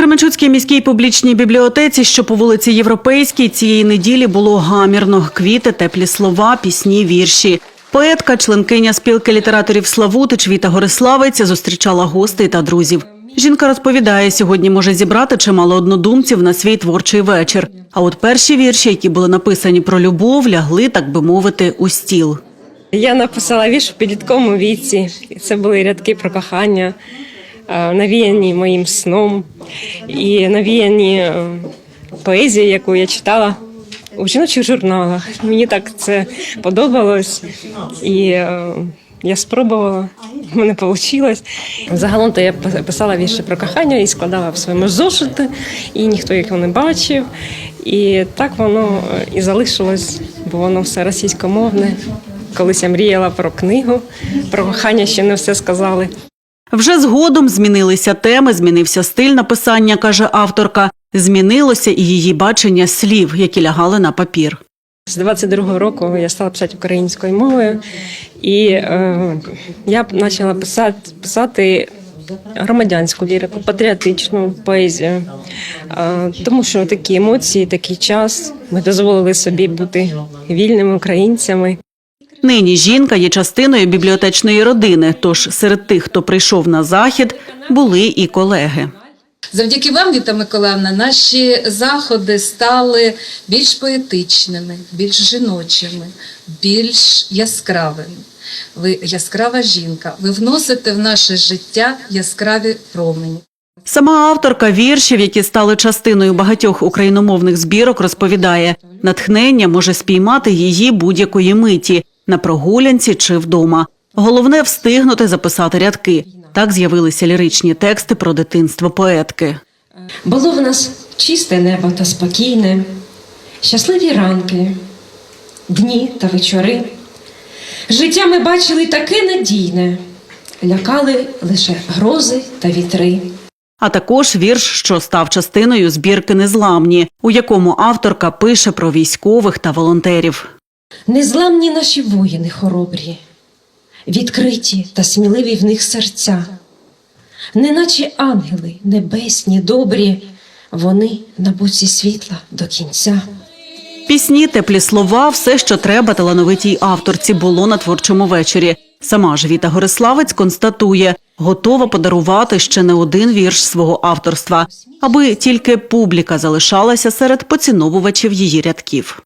Кременчуцькій міській публічній бібліотеці, що по вулиці Європейській, цієї неділі було гамірно. Квіти, теплі слова, пісні, вірші. Поетка, членкиня спілки літераторів Славутич Віта Гориславець зустрічала гостей та друзів. Жінка розповідає, сьогодні може зібрати чимало однодумців на свій творчий вечір. А от перші вірші, які були написані про любов, лягли, так би мовити, у стіл. Я написала вірш у підлітковому віці. Це були рядки про кохання, навіяні моїм сном і навіяні е, поезією, яку я читала у жіночих журналах. Мені так це подобалось, і е, я спробувала. В мене вийшло. Загалом то я писала вірші про кохання і складала в своєму зошити, і ніхто їх не бачив. І так воно е, і залишилось, бо воно все російськомовне. Колись я мріяла про книгу, про кохання ще не все сказали. Вже згодом змінилися теми, змінився стиль написання, каже авторка. Змінилося і її бачення слів, які лягали на папір. З 22-го року я стала писати українською мовою, і е, я почала писати, писати громадянську лірику, патріотичну поезію, е, тому що такі емоції, такий час ми дозволили собі бути вільними українцями. Нині жінка є частиною бібліотечної родини, тож серед тих, хто прийшов на захід, були і колеги. Завдяки вам, Віта Миколаївна, наші заходи стали більш поетичними, більш жіночими, більш яскравими. Ви яскрава жінка. Ви вносите в наше життя яскраві промені. Сама авторка віршів, які стали частиною багатьох україномовних збірок, розповідає, натхнення може спіймати її будь-якої миті на прогулянці чи вдома. Головне встигнути записати рядки. Так з'явилися ліричні тексти про дитинство поетки. Було в нас чисте небо та спокійне, щасливі ранки, дні та вечори. Життя ми бачили таке надійне, лякали лише грози та вітри. А також вірш, що став частиною збірки Незламні, у якому авторка пише про військових та волонтерів. Незламні наші воїни хоробрі, відкриті та сміливі в них серця, неначе ангели небесні, добрі, вони на боці світла до кінця. Пісні, теплі слова, все, що треба талановитій авторці, було на творчому вечорі. Сама ж Віта Гориславець констатує, готова подарувати ще не один вірш свого авторства, аби тільки публіка залишалася серед поціновувачів її рядків.